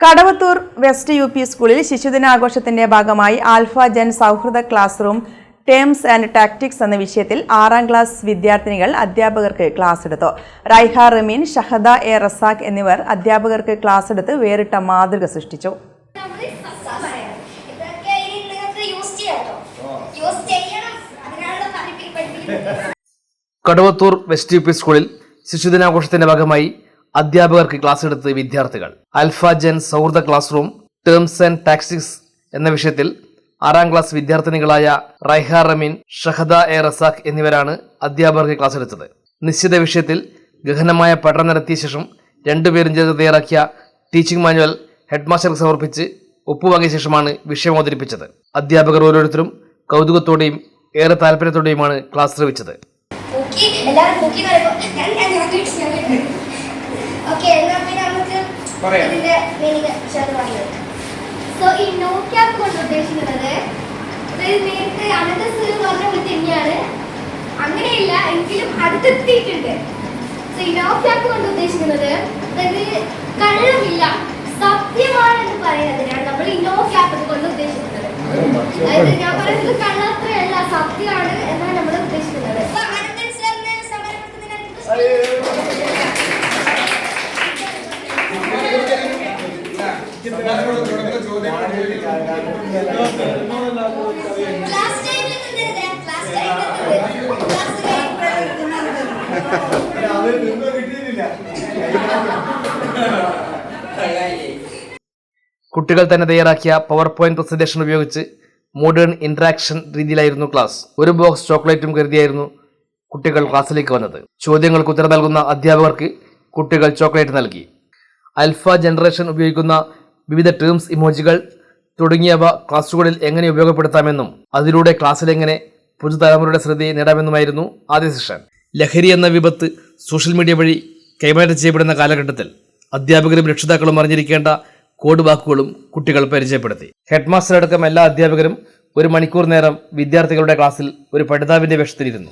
Kadavathur west U P സ്കൂളിൽ ശിശുദിനാഘോഷത്തിന്റെ ഭാഗമായി alpha Jan സൗഹൃദ class room terms and tactics എന്ന വിഷയത്തിൽ ആറാം ക്ലാസ് വിദ്യാർത്ഥിനികൾ അധ്യാപകർക്ക് ക്ലാസ് എടുത്തു റൈഹ റമീൻ ഷഹദ എ റസാഖ് എന്നിവർ അധ്യാപകർക്ക് ക്ലാസ് എടുത്ത് വേറിട്ട മാതൃക സൃഷ്ടിച്ചു കടവത്തൂർ. വെസ്റ്റ് യു പി സ്കൂളിൽ ശിശുദിനാഘോഷത്തിന്റെ ഭാഗമായി അധ്യാപകർക്ക് ക്ലാസ് എടുത്ത് വിദ്യാർത്ഥികൾ. അൽഫ ജെൻ സൗഹൃദ class room terms and tactics എന്ന വിഷയത്തിൽ ആറാം ക്ലാസ് വിദ്യാർത്ഥിനികളായ റൈഹ റമീൻ ഷഹദ എ റസാഖ് എന്നിവരാണ് അധ്യാപകർക്ക് ക്ലാസ് എടുത്തത്. നിശ്ചിത വിഷയത്തിൽ ഗഹനമായ പഠനം നടത്തിയ ശേഷം രണ്ടുപേരും ചേർന്ന് തയ്യാറാക്കിയ ടീച്ചിംഗ് മാനുവൽ ഹെഡ്മാസ്റ്റർക്ക് സമർപ്പിച്ച് ഒപ്പുവാങ്ങിയ ശേഷമാണ് വിഷയം അവതരിപ്പിച്ചത്. അധ്യാപകർ ഓരോരുത്തരും കൗതുകത്തോടെയും ഏറെ താല്പര്യത്തോടെയുമാണ് ക്ലാസ് ശ്രവിച്ചത് എല്ലാവരും പൂക്കി എന്ന് എന്നാ പിന്നെ നമുക്ക് ഇതിന്റെ മീനിങ്. സോ ഈ നോ ക്യാപ് കൊണ്ട് ഉദ്ദേശിക്കുന്നത് അതായത് നേരത്തെ അനന്തസുര എന്ന് പറഞ്ഞ പോലെ തന്നെയാണ്. അങ്ങനെയില്ല എങ്കിലും അടുത്തെത്തിയിട്ടുണ്ട്. സോ ഈ നോ ക്യാപ് കൊണ്ട് ഉദ്ദേശിക്കുന്നത് അതായത് കള്ളമില്ല സത്യമാണെന്ന് പറയുന്നതിനാണ് നമ്മൾ ഈ നോ ക്യാപ് കൊണ്ട് ഉദ്ദേശിക്കുന്നത്. അതായത് ഞാൻ പറയുന്നത് കള്ളത്രയല്ല കുട്ടികൾ തന്നെ തയ്യാറാക്കിയ പവർ പോയിന്റ് പ്രസന്റേഷൻ ഉപയോഗിച്ച് മോഡേൺ ഇന്ററാക്ഷൻ രീതിയിലായിരുന്നു ക്ലാസ് ഒരു ബോക്സ് ചോക്ലേറ്റും കരുതിയായിരുന്നു കുട്ടികൾ ക്ലാസ്സിലേക്ക് വന്നത്. ചോദ്യങ്ങൾക്ക് ഉത്തരം നൽകുന്ന അധ്യാപകർക്ക് കുട്ടികൾ ചോക്ലേറ്റ് നൽകി. അൽഫ ജനറേഷൻ ഉപയോഗിക്കുന്ന വിവിധ ടേംസ് ഇമോജികൾ തുടങ്ങിയവ ക്ലാസ്സുകളിൽ എങ്ങനെ ഉപയോഗപ്പെടുത്താമെന്നും അതിലൂടെ ക്ലാസ്സിൽ എങ്ങനെ പുതുതലമുറയുടെ ശ്രദ്ധയെ നേടാമെന്നുമായിരുന്നു ആദ്യ സെഷൻ ലഹരി എന്ന വിപത്ത് സോഷ്യൽ മീഡിയ വഴി കൈമാറ്റം ചെയ്യപ്പെടുന്ന കാലഘട്ടത്തിൽ അധ്യാപകരും രക്ഷിതാക്കളും അറിഞ്ഞിരിക്കേണ്ട കോഡ് വാക്കുകളും കുട്ടികൾ പരിചയപ്പെടുത്തി. ഹെഡ്മാസ്റ്റർ അടക്കം എല്ലാ അധ്യാപകരും ഒരു മണിക്കൂർ നേരം വിദ്യാർത്ഥികളുടെ ക്ലാസ്സിൽ ഒരു പഠിതാവിന്റെ വേഷത്തിലിരുന്നു.